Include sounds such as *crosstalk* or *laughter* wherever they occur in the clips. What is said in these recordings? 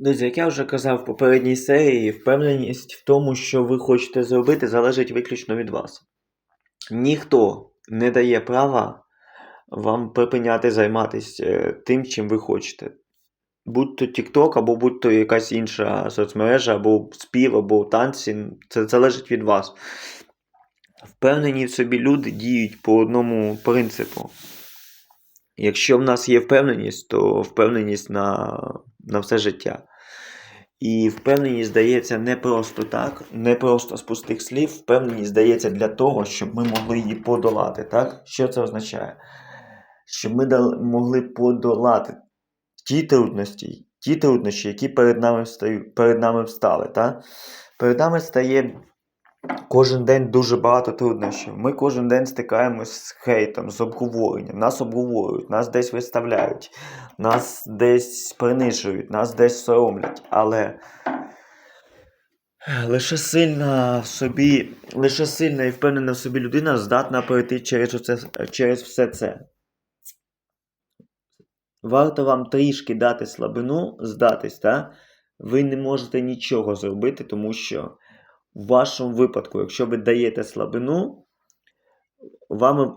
Друзі, як я вже казав в попередній серії, впевненість в тому, що ви хочете зробити, залежить виключно від вас. Ніхто не дає права вам припиняти займатися е, тим, чим ви хочете. Будь то TikTok, або будь то якась інша соцмережа, або спів, або танці, це залежить від вас. Впевнені в собі люди діють по одному принципу. Якщо в нас є впевненість, то впевненість на, на все життя. І впевненість здається не просто так, не просто з пустих слів. Впевненість здається для того, щоб ми могли її подолати. Так? Що це означає? Щоб ми дали, могли подолати ті трудності, ті труднощі, які перед нами, встають, перед нами встали. Так? Перед нами стає кожен день дуже багато труднощів. Ми кожен день стикаємось з хейтом, з обговоренням. Нас обговорюють, нас десь виставляють, нас десь принижують, нас десь соромлять. Але лише сильна в собі, лише сильна і впевнена в собі людина здатна пройти через, оце, через все це. Варто вам трішки дати слабину, здатись, та? ви не можете нічого зробити, тому що в вашому випадку, якщо ви даєте слабину, вами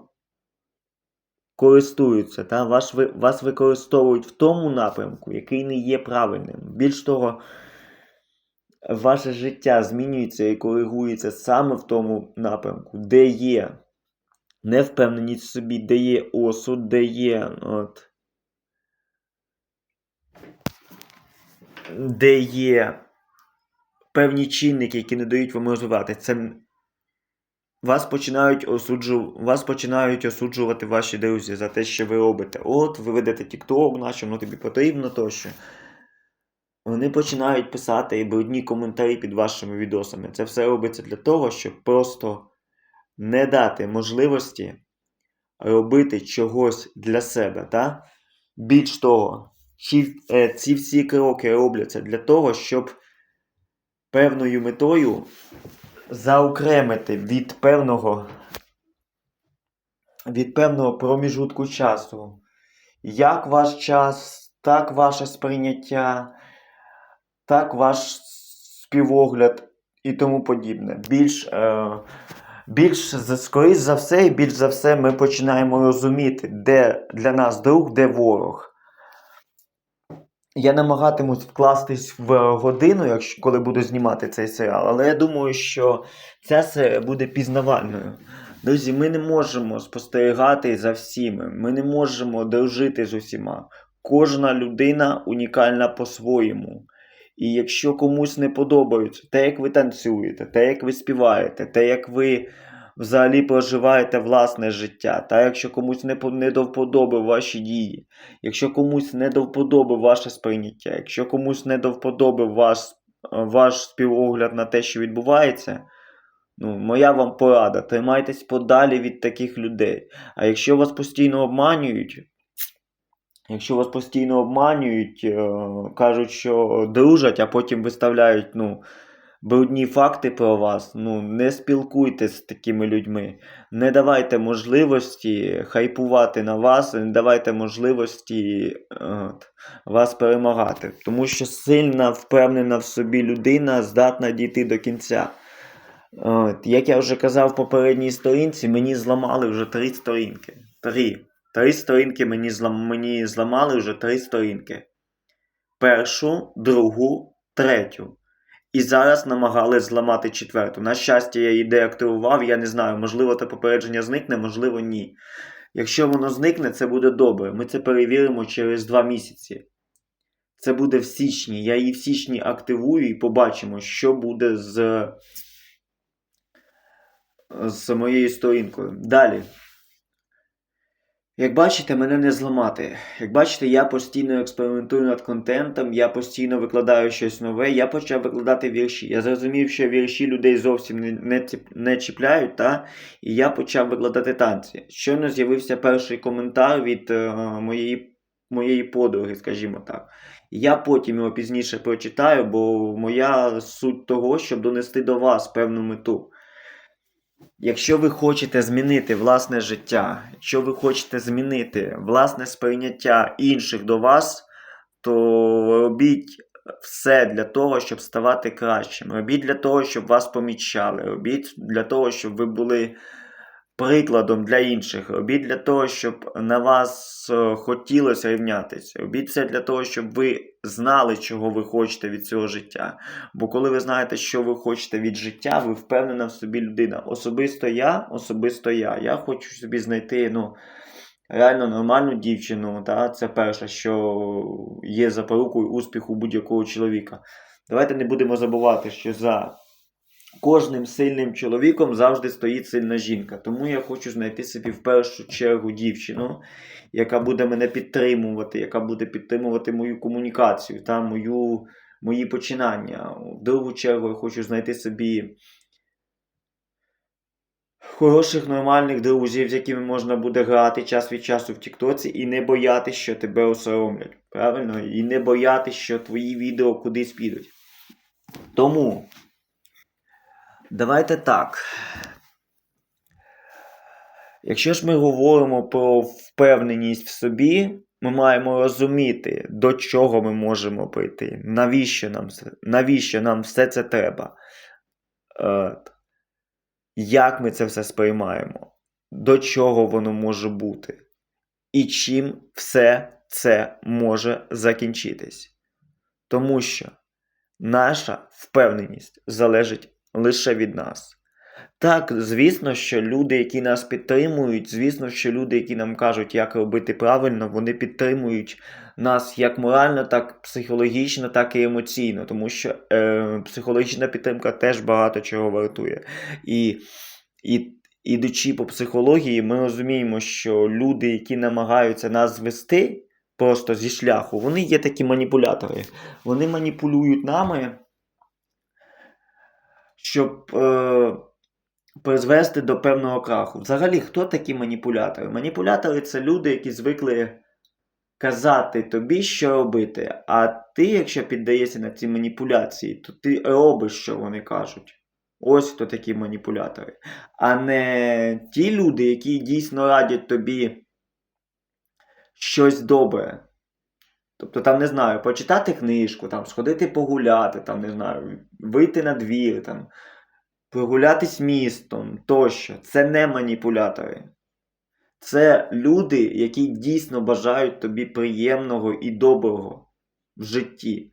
користуються, та? Ваш, вас використовують в тому напрямку, який не є правильним. Більш того, ваше життя змінюється і коригується саме в тому напрямку, де є невпевненість в собі, де є осуд, де є от, де є певні чинники, які не дають вам розвивати. Це вас починають, осуджу... вас починають осуджувати ваші друзі за те, що ви робите. От, ви ведете TikTok, наче воно тобі потрібно тощо. Вони починають писати і брудні коментарі під вашими відосами. Це все робиться для того, щоб просто не дати можливості робити чогось для себе. Та? Більш того, е, ці всі кроки робляться для того, щоб певною метою заокремити від певного, від певного проміжутку часу. Як ваш час, так ваше сприйняття, так ваш співогляд і тому подібне. Більш, е, більш скоріш за все, і більш за все, ми починаємо розуміти, де для нас друг, де ворог. Я намагатимусь вкластись в годину, якщо коли буду знімати цей серіал, але я думаю, що ця серія буде пізнавальною. Друзі, ми не можемо спостерігати за всіми, ми не можемо дружити з усіма. Кожна людина унікальна по-своєму. І якщо комусь не подобається те, як ви танцюєте, те, як ви співаєте, те, як ви взагалі проживаєте власне життя, та якщо комусь не, не до вподоби ваші дії, якщо комусь не до вподоби ваше сприйняття, якщо комусь не до вподоби ваш, ваш співогляд на те, що відбувається, ну, моя вам порада, тримайтесь подалі від таких людей. А якщо вас постійно обманюють, якщо вас постійно обманюють, е, кажуть, що дружать, а потім виставляють, ну. Брудні факти про вас, ну не спілкуйтесь з такими людьми, не давайте можливості хайпувати на вас, не давайте можливості от, вас перемагати. Тому що сильна, впевнена в собі людина здатна дійти до кінця. От, як я вже казав в попередній сторінці, мені зламали вже три сторінки. Три. Три сторінки мені, злам... мені зламали вже три сторінки. Першу, другу, третю. І зараз намагались зламати четверту. На щастя, я її деактивував, я не знаю, можливо, те попередження зникне, можливо, ні. Якщо воно зникне, це буде добре. Ми це перевіримо через два місяці. Це буде в січні. Я її в січні активую і побачимо, що буде з, з моєю сторінкою. Далі. Як бачите, мене не зламати. Як бачите, я постійно експериментую над контентом, я постійно викладаю щось нове, я почав викладати вірші. Я зрозумів, що вірші людей зовсім не, не, не чіпляють, та? і я почав викладати танці. Щойно з'явився перший коментар від е, моєї, моєї подруги, скажімо так. Я потім його пізніше прочитаю, бо моя суть того, щоб донести до вас певну мету. Якщо ви хочете змінити власне життя, якщо ви хочете змінити власне сприйняття інших до вас, то робіть все для того, щоб ставати кращим. Робіть для того, щоб вас помічали. Робіть для того, щоб ви були прикладом для інших. Робіть для того, щоб на вас е, хотілося рівнятися. Робіть це для того, щоб ви знали, чого ви хочете від цього життя. Бо коли ви знаєте, що ви хочете від життя, ви впевнена в собі людина. Особисто я, особисто я. Я хочу собі знайти, ну. Реально нормальну дівчину, та, це перше, що є запорукою успіху будь-якого чоловіка. Давайте не будемо забувати, що за кожним сильним чоловіком завжди стоїть сильна жінка. Тому я хочу знайти собі в першу чергу дівчину, яка буде мене підтримувати, яка буде підтримувати мою комунікацію та мою, мої починання. В другу чергу я хочу знайти собі хороших, нормальних друзів, з якими можна буде грати час від часу в Тіктоці, і не боятися, що тебе осоромлять. Правильно? І не боятися, що твої відео кудись підуть. Тому давайте так. Якщо ж ми говоримо про впевненість в собі, ми маємо розуміти, до чого ми можемо прийти, навіщо нам, навіщо нам все це треба. Е, як ми це все сприймаємо, до чого воно може бути, і чим все це може закінчитись. Тому що наша впевненість залежить лише від нас. Так, звісно, що люди, які нас підтримують, звісно, що люди, які нам кажуть, як робити правильно, вони підтримують нас як морально, так психологічно, так і емоційно, тому що е, психологічна підтримка теж багато чого вартує. І, і ідучи по психології, ми розуміємо, що люди, які намагаються нас звести просто зі шляху, вони є такі маніпулятори. Вони маніпулюють нами, щоб е, призвести до певного краху. Взагалі, хто такі маніпулятори? Маніпулятори це люди, які звикли казати тобі, що робити. А ти, якщо піддаєшся на ці маніпуляції, то ти робиш, що вони кажуть. Ось хто такі маніпулятори. А не ті люди, які дійсно радять тобі щось добре. Тобто, там, не знаю, почитати книжку, там, сходити погуляти, там, не знаю, вийти на двір, там, прогулятись містом тощо. Це не маніпулятори. Це люди, які дійсно бажають тобі приємного і доброго в житті.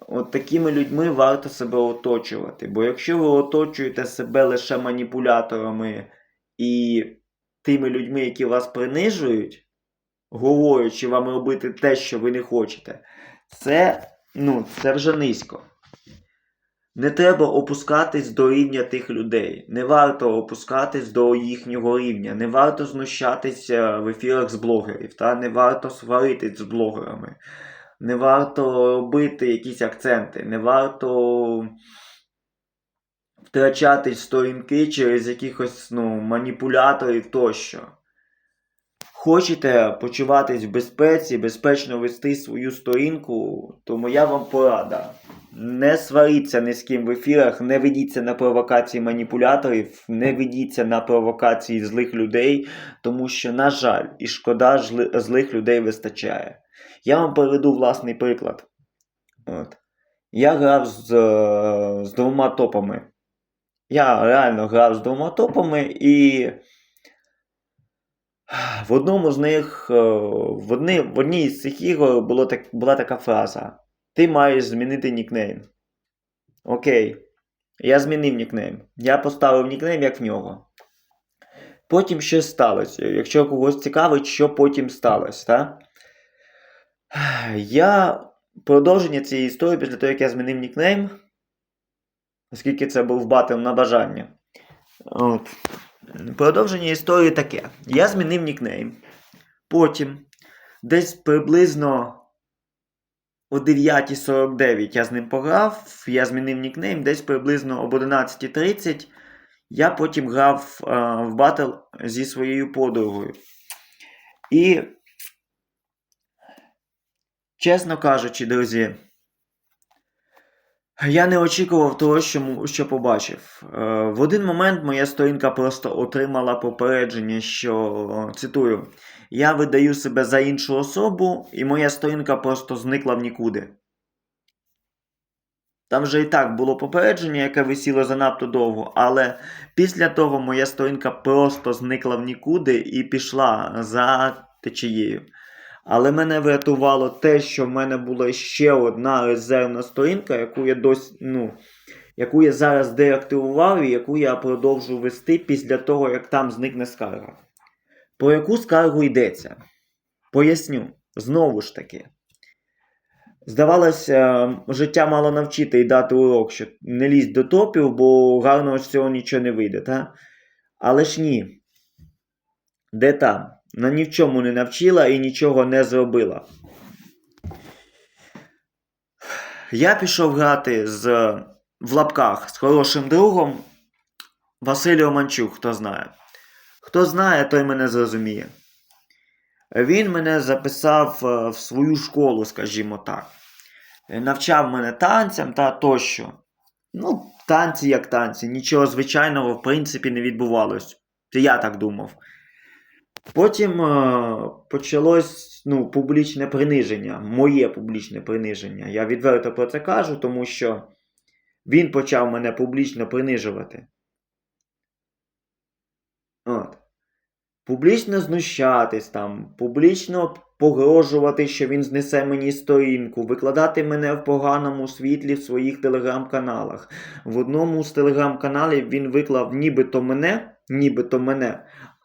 От такими людьми варто себе оточувати. Бо якщо ви оточуєте себе лише маніпуляторами і тими людьми, які вас принижують, говорячи вам робити те, що ви не хочете, це, ну, це вже низько. Не треба опускатись до рівня тих людей. Не варто опускатись до їхнього рівня. Не варто знущатися в ефірах з блогерів. Та? Не варто сваритись з блогерами. Не варто робити якісь акценти. Не варто втрачати сторінки через якихось ну, маніпуляторів тощо. Хочете почуватись в безпеці, безпечно вести свою сторінку, то моя вам порада. Не сваріться ні з ким в ефірах, не ведіться на провокації маніпуляторів, не ведіться на провокації злих людей, тому що, на жаль, і шкода злих людей вистачає. Я вам приведу власний приклад. От. Я грав з, е, з двома топами. Я реально грав з двома топами і. В одному з них, е, в, одні, в одній з цих ігор було так, була така фраза: Ти маєш змінити нікнейм. Окей. Я змінив нікнейм. Я поставив нікнейм як в нього. Потім щось сталося. Якщо когось цікавить, що потім сталося, так? Я продовження цієї історії після того, як я змінив нікнейм, оскільки це був батл на бажання. От. Продовження історії таке. Я змінив нікнейм. Потім, десь приблизно о 9.49 я з ним пограв, я змінив нікнейм, десь приблизно об 11.30 я потім грав е, в батл зі своєю подругою. І, чесно кажучи, друзі, я не очікував того, що, що побачив. Е, в один момент моя сторінка просто отримала попередження, що цитую: Я видаю себе за іншу особу, і моя сторінка просто зникла в нікуди. Там вже і так було попередження, яке висіло занадто довго, але після того моя сторінка просто зникла в нікуди і пішла за течією. Але мене врятувало те, що в мене була ще одна резервна сторінка, яку я досі, ну, яку я зараз деактивував і яку я продовжу вести після того, як там зникне скарга. Про яку скаргу йдеться? Поясню. Знову ж таки. Здавалося, життя мало навчити і дати урок, що не лізь до топів, бо гарного з цього нічого не вийде, та? Але ж ні. Де там? В чому не навчила і нічого не зробила. Я пішов грати з, в лапках з хорошим другом Василій Оманчук, хто знає. Хто знає, той мене зрозуміє. Він мене записав е, в свою школу, скажімо так. Навчав мене танцям та тощо. Ну, танці як танці, нічого звичайного в принципі не відбувалось. Це я так думав. Потім е, почалось ну, публічне приниження, моє публічне приниження. Я відверто про це кажу, тому що він почав мене публічно принижувати. От. Публічно знущатись там, публічно погрожувати, що він знесе мені сторінку, викладати мене в поганому світлі в своїх телеграм-каналах. В одному з телеграм-каналів він виклав нібито мене, нібито мене,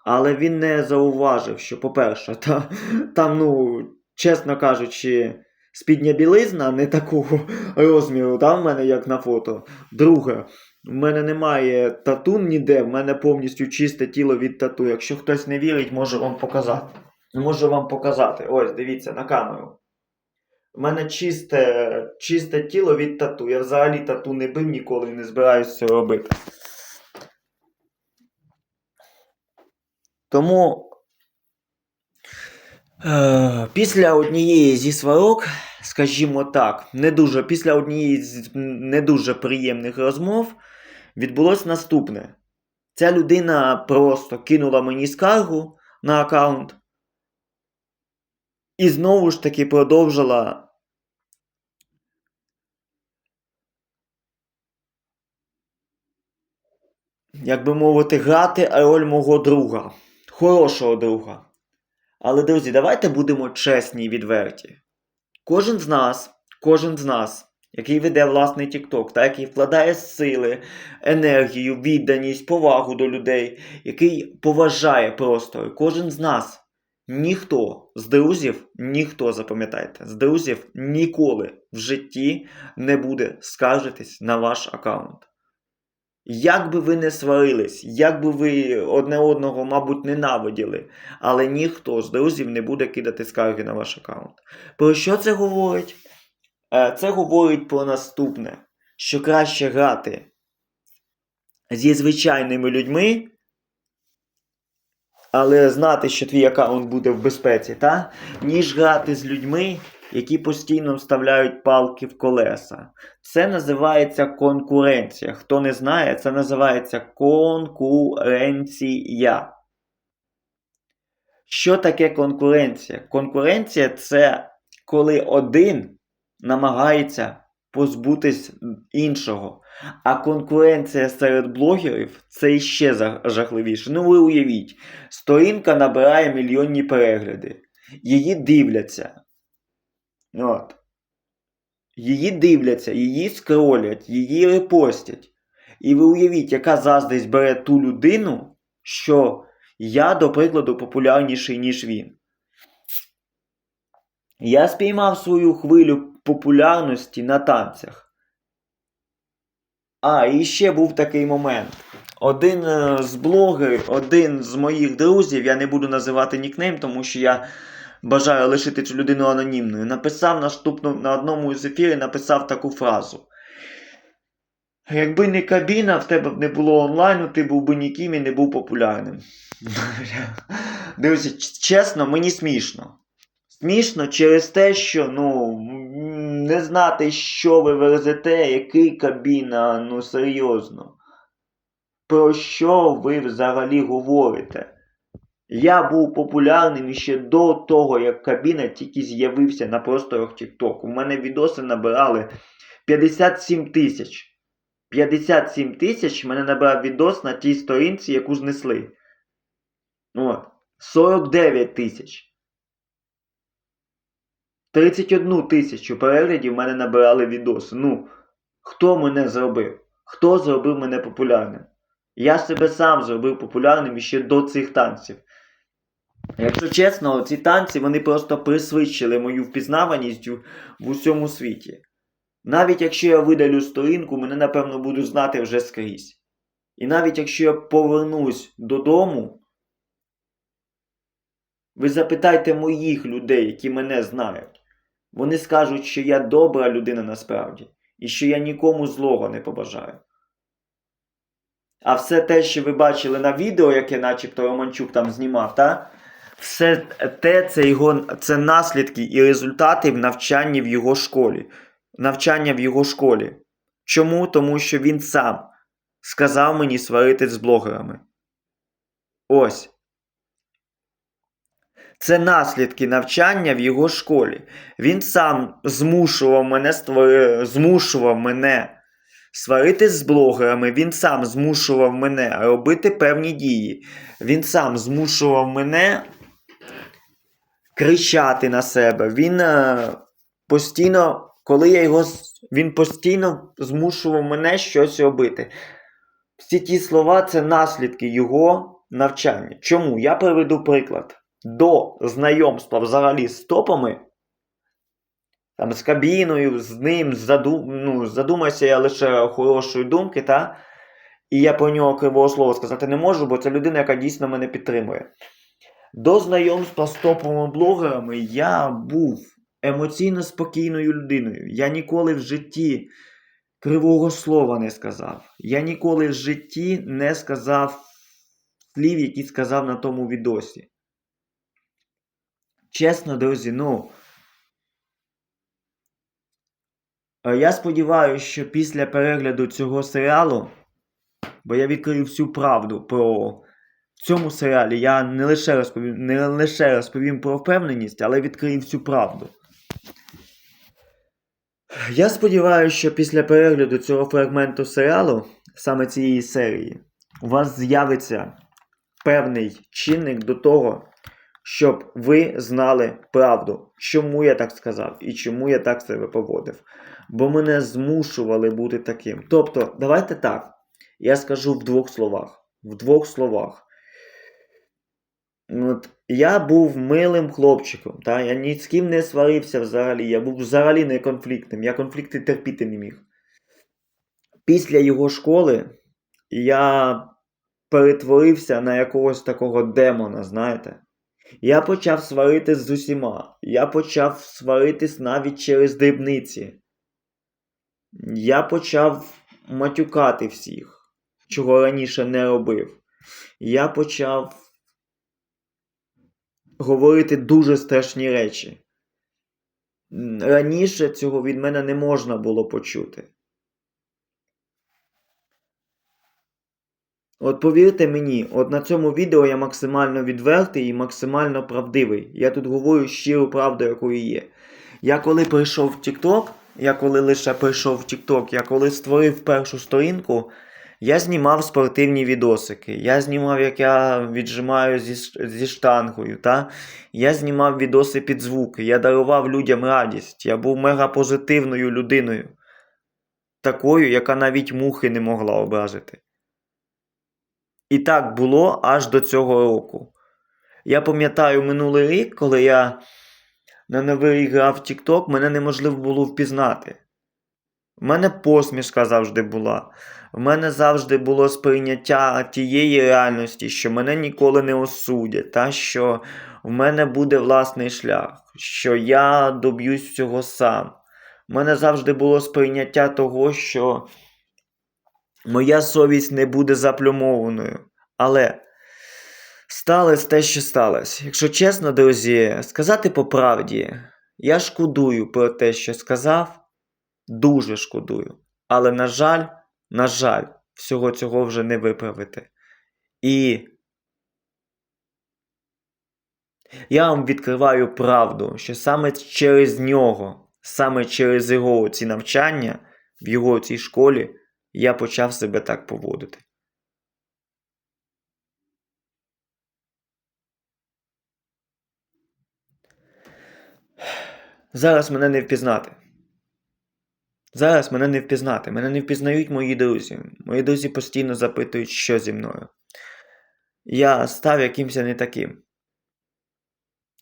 але він не зауважив, що, по-перше, та, там, ну, чесно кажучи, спідня білизна не такого розміру, там в мене як на фото. Друге, в мене немає тату ніде, в мене повністю чисте тіло від тату. Якщо хтось не вірить, можу вам показати. Можу вам показати. Ось, дивіться, на камеру. У мене чисте, чисте тіло від тату. Я взагалі тату не бив ніколи не збираюся робити. Тому е, після однієї зі сварок, скажімо так, не дуже, після однієї з не дуже приємних розмов відбулось наступне. Ця людина просто кинула мені скаргу на аккаунт і знову ж таки продовжила. Як би мовити, грати роль мого друга, хорошого друга. Але, друзі, давайте будемо чесні і відверті. Кожен з нас, кожен з нас, який веде власний TikTok, та який вкладає сили, енергію, відданість, повагу до людей, який поважає просто, кожен з нас, ніхто з друзів, ніхто, запам'ятайте, з друзів ніколи в житті не буде скаржитись на ваш аккаунт. Як би ви не сварились, як би ви одне одного, мабуть, ненавиділи, але ніхто з друзів не буде кидати скарги на ваш аккаунт. Про що це говорить? Е, Це говорить про наступне: що краще грати зі звичайними людьми, але знати, що твій аккаунт буде в безпеці, та? ніж грати з людьми, які постійно вставляють палки в колеса. Це називається конкуренція. Хто не знає, це називається конкуренція. Що таке конкуренція? Конкуренція це коли один намагається позбутись іншого. А конкуренція серед блогерів це за- жахливіше. Ну ви уявіть, сторінка набирає мільйонні перегляди. Її дивляться. От. Її дивляться, її скролять, її репостять. І ви уявіть, яка заздрість бере ту людину, що я, до прикладу, популярніший, ніж він. Я спіймав свою хвилю популярності на танцях. А, і ще був такий момент. Один е, з блогерів, один з моїх друзів, я не буду називати нікнейм, тому що я бажаю лишити цю людину анонімною. Написав наступну, на одному із ефірів написав таку фразу. Якби не кабіна, в тебе б не було онлайну, ти був би ніким і не був популярним. *laughs* Друзі, чесно, мені смішно. Смішно через те, що ну, не знати, що ви верзете, який кабіна, ну серйозно. Про що ви взагалі говорите? Я був популярним ще до того, як кабіна тільки з'явився на просторах TikTok. У мене відоси набирали 57 тисяч. 57 тисяч мене набрав відос на тій сторінці, яку знесли. От. 49 тисяч. 31 тисячу переглядів мене набирали відоси. Ну, хто мене зробив? Хто зробив мене популярним? Я себе сам зробив популярним ще до цих танців. Якщо чесно, ці танці вони просто присвідчили мою впізнаваність в усьому світі. Навіть якщо я видалю сторінку, мене напевно будуть знати вже скрізь. І навіть якщо я повернусь додому, ви запитайте моїх людей, які мене знають. Вони скажуть, що я добра людина насправді, і що я нікому злого не побажаю. А все те, що ви бачили на відео, яке начебто Романчук там знімав, та? Все те це, його, це наслідки і результати в навчанні в його школі. Навчання в його школі. Чому? Тому що він сам сказав мені сваритись з блогерами. Ось. Це наслідки навчання в його школі. Він сам змушував мене створи... змушував мене сваритись з блогерами, він сам змушував мене робити певні дії. Він сам змушував мене кричати на себе. Він е, постійно, коли я його. Він постійно змушував мене щось робити. Всі ті слова це наслідки його навчання. Чому? Я приведу приклад. До знайомства взагалі з топами, там, з кабіною, з ним, заду... ну, задумайся я лише хорошої думки, та? і я про нього кривого слова сказати не можу, бо це людина, яка дійсно мене підтримує. До знайомства з топовими блогерами я був емоційно спокійною людиною. Я ніколи в житті кривого слова не сказав. Я ніколи в житті не сказав слів, які сказав на тому відосі. Чесно, друзі, ну. е, Я сподіваюся, що після перегляду цього серіалу, бо я відкрив всю правду про в цьому серіалі я не лише розповім, не лише розповім про впевненість, але відкрию всю правду. Я сподіваюся, що після перегляду цього фрагменту серіалу, саме цієї серії, у вас з'явиться певний чинник до того, щоб ви знали правду, чому я так сказав і чому я так себе поводив. Бо мене змушували бути таким. Тобто, давайте так. Я скажу в двох словах. В двох словах. От, я був милим хлопчиком, та? я ні з ким не сварився взагалі, я був взагалі не конфліктним, я конфлікти терпіти не міг. Після його школи я перетворився на якогось такого демона, знаєте. Я почав сваритись з усіма. Я почав сваритись навіть через дрібниці. Я почав матюкати всіх, чого раніше не робив. Я почав говорити дуже страшні речі. Раніше цього від мене не можна було почути. От повірте мені, от на цьому відео я максимально відвертий і максимально правдивий. Я тут говорю щиру правду, якою є. Я коли прийшов в TikTok, я коли лише прийшов в TikTok, я коли створив першу сторінку, я знімав спортивні відосики. Я знімав, як я віджимаю зі, зі штангою. Та? Я знімав відоси під звуки. Я дарував людям радість. Я був мега позитивною людиною. Такою, яка навіть мухи не могла образити. І так було аж до цього року. Я пам'ятаю минулий рік, коли я на новий рік грав в TikTok, мене неможливо було впізнати. У мене посмішка завжди була. У мене завжди було сприйняття тієї реальності, що мене ніколи не осудять, та що в мене буде власний шлях, що я доб'юсь всього сам. У мене завжди було сприйняття того, що моя совість не буде заплюмованою. Але сталося те, що сталося. Якщо чесно, друзі, сказати по правді, я шкодую про те, що сказав, дуже шкодую. Але, на жаль, на жаль, всього цього вже не виправити. І я вам відкриваю правду, що саме через нього, саме через його ці навчання, в його цій школі, я почав себе так поводити. Зараз мене не впізнати. Зараз мене не впізнати. Мене не впізнають мої друзі. Мої друзі постійно запитують, що зі мною. Я став якимось не таким.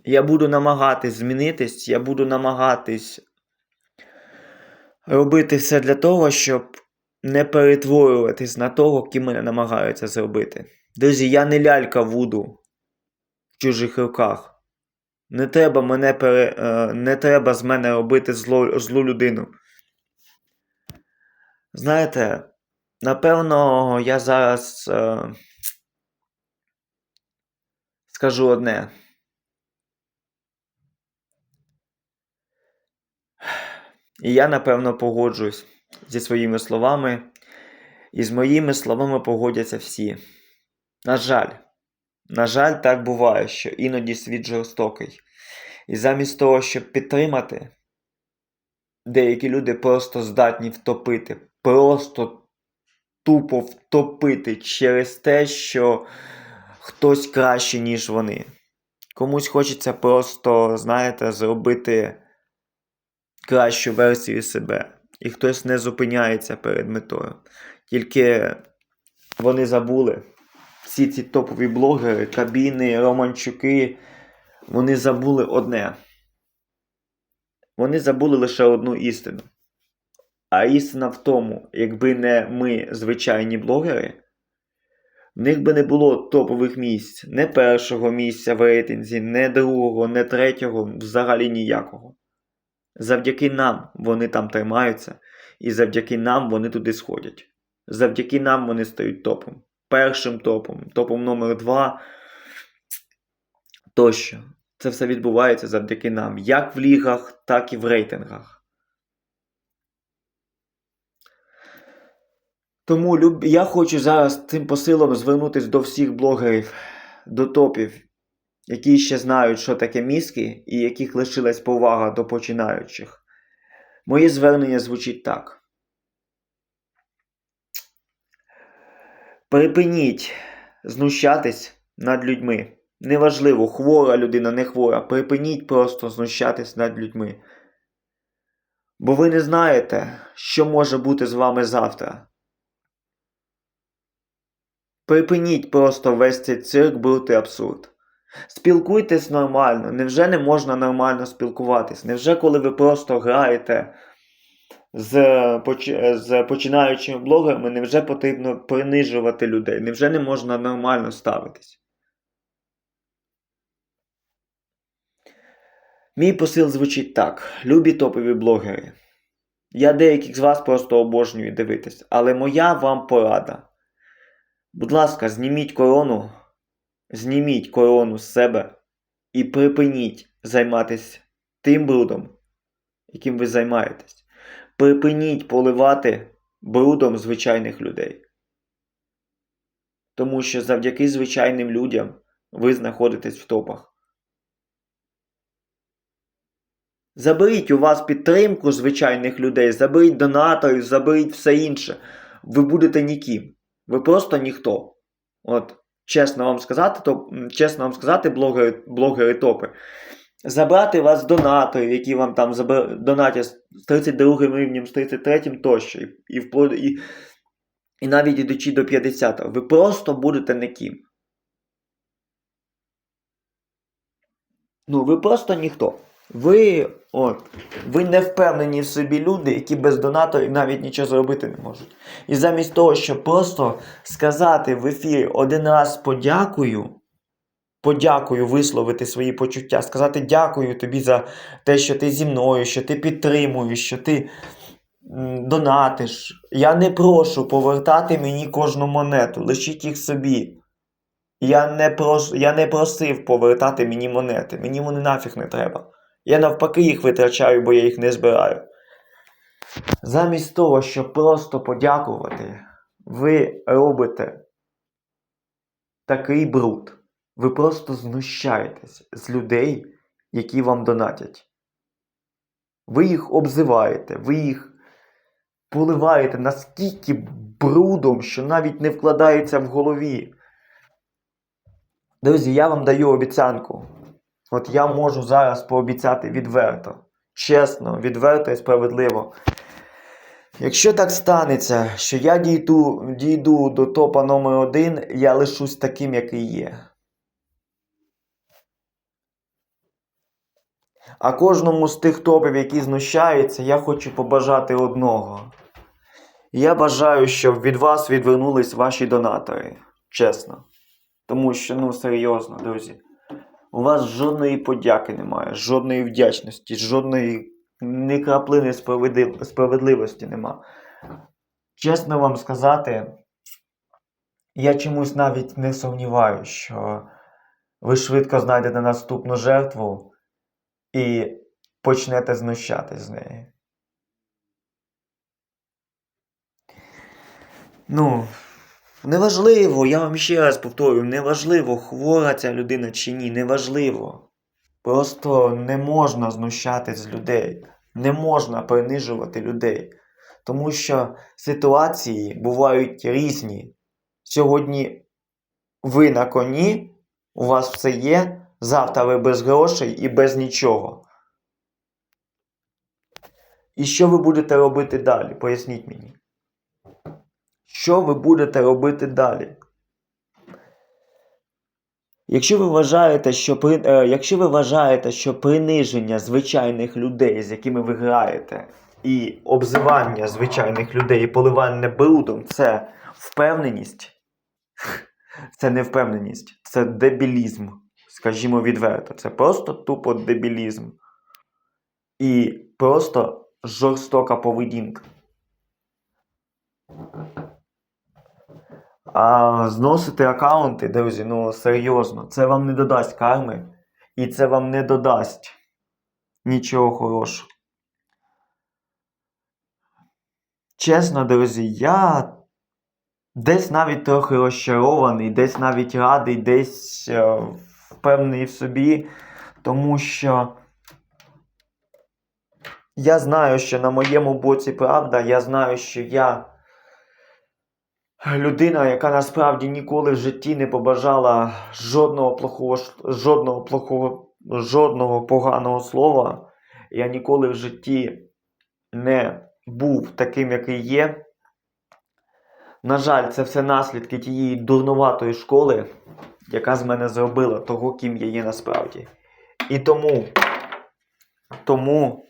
Я буду намагатись змінитись, я буду намагатись робити все для того, щоб не перетворюватись на того, ким мене намагаються зробити. Друзі, я не лялька Вуду в чужих руках. Не треба мене пере, е, не треба з мене робити зло, злу людину. Знаєте, напевно, я зараз е, скажу одне. І я, напевно, погоджуюсь зі своїми словами, і з моїми словами погодяться всі. На жаль, на жаль, так буває, що іноді світ жорстокий. І замість того, щоб підтримати, деякі люди просто здатні втопити, просто тупо втопити через те, що хтось краще, ніж вони. Комусь хочеться просто, знаєте, зробити кращу версію себе. І хтось не зупиняється перед метою. Тільки вони забули. Всі ці топові блогери, кабіни, романчуки, вони забули одне. Вони забули лише одну істину. А істина в тому, якби не ми, звичайні блогери, в них би не було топових місць, не першого місця в рейтинзі, не другого, не третього, взагалі ніякого. Завдяки нам вони там тримаються, і завдяки нам вони туди сходять. Завдяки нам вони стають топом. Першим топом, топом номер два. Тощо. Це все відбувається завдяки нам, як в лігах, так і в рейтингах. Тому люб... я хочу зараз цим посилом звернутися до всіх блогерів, до топів, які ще знають, що таке мізки, і яких лишилась повага до починаючих. Моє звернення звучить так. Припиніть знущатись над людьми. Неважливо, хвора людина, не хвора. Припиніть просто знущатись над людьми. Бо ви не знаєте, що може бути з вами завтра. Припиніть просто весь цей цирк бути абсурд. Спілкуйтесь нормально. Невже не можна нормально спілкуватись? Невже коли ви просто граєте з, з починаючими блогерами, невже потрібно принижувати людей? Невже не можна нормально ставитись? Мій посил звучить так: любі топові блогери. Я деяких з вас просто обожнюю дивитись, але моя вам порада. Будь ласка, зніміть корону, зніміть корону з себе і припиніть займатися тим брудом, яким ви займаєтесь. Припиніть поливати брудом звичайних людей. Тому що завдяки звичайним людям ви знаходитесь в топах. Заберіть у вас підтримку звичайних людей, заберіть донаторів, заберіть все інше. Ви будете ніким. Ви просто ніхто. От, чесно вам сказати, то чесно вам сказати, блогери, блогери топи. Забрати вас донаторів, які вам там забер... донатять з 32 рівнем, з 33 тощо, і, і, впло- і, і навіть ідучи до 50. Ви просто будете ніким. Ну, ви просто ніхто. Ви, от, ви не впевнені в собі люди, які без донаторів навіть нічого зробити не можуть. І замість того, щоб просто сказати в ефірі один раз подякую, подякую, висловити свої почуття, сказати дякую тобі за те, що ти зі мною, що ти підтримуєш, що ти донатиш. Я не прошу повертати мені кожну монету, лишіть їх собі. Я не, прос... я не просив повертати мені монети, мені вони нафіг не треба. Я навпаки їх витрачаю, бо я їх не збираю. Замість того, щоб просто подякувати, ви робите такий бруд. Ви просто знущаєтесь з людей, які вам донатять. Ви їх обзиваєте, ви їх поливаєте наскільки брудом, що навіть не вкладається в голові. Друзі, я вам даю обіцянку. От я можу зараз пообіцяти відверто, чесно, відверто і справедливо. Якщо так станеться, що я дійду, дійду до топа номер один, я лишусь таким, який є. А кожному з тих топів, які знущаються, я хочу побажати одного. Я бажаю, щоб від вас відвернулись ваші донатори. Чесно. Тому що, ну, серйозно, друзі. У вас жодної подяки немає, жодної вдячності, жодної ні краплини справедливості нема. Чесно вам сказати, я чомусь навіть не сумніваюся, що ви швидко знайдете наступну жертву і почнете знущатись з неї. Ну, неважливо, я вам ще раз повторюю, неважливо, хвора ця людина чи ні, неважливо. Просто не можна знущатись з людей, не можна принижувати людей. Тому що ситуації бувають різні. Сьогодні ви на коні, у вас все є, завтра ви без грошей і без нічого. І що ви будете робити далі? Поясніть мені. Що ви будете робити далі? Якщо ви вважаєте, що при... е, якщо ви вважаєте, що приниження звичайних людей, з якими ви граєте, і обзивання звичайних людей і поливання брудом це впевненість, *laughs* це не впевненість, це дебілізм. Скажімо відверто, це просто тупо дебілізм. І просто жорстока поведінка. А зносити аккаунти, друзі, ну серйозно, це вам не додасть карми, і це вам не додасть нічого хорошого. Чесно, друзі, я десь навіть трохи розчарований, десь навіть радий, десь е, впевнений в собі, тому що я знаю, що на моєму боці правда, я знаю, що я людина, яка насправді ніколи в житті не побажала жодного плохого, жодного плохого, жодного поганого слова. Я ніколи в житті не був таким, який є. На жаль, це все наслідки тієї дурнуватої школи, яка з мене зробила того, ким я є насправді. І тому, тому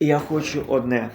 я хочу одне.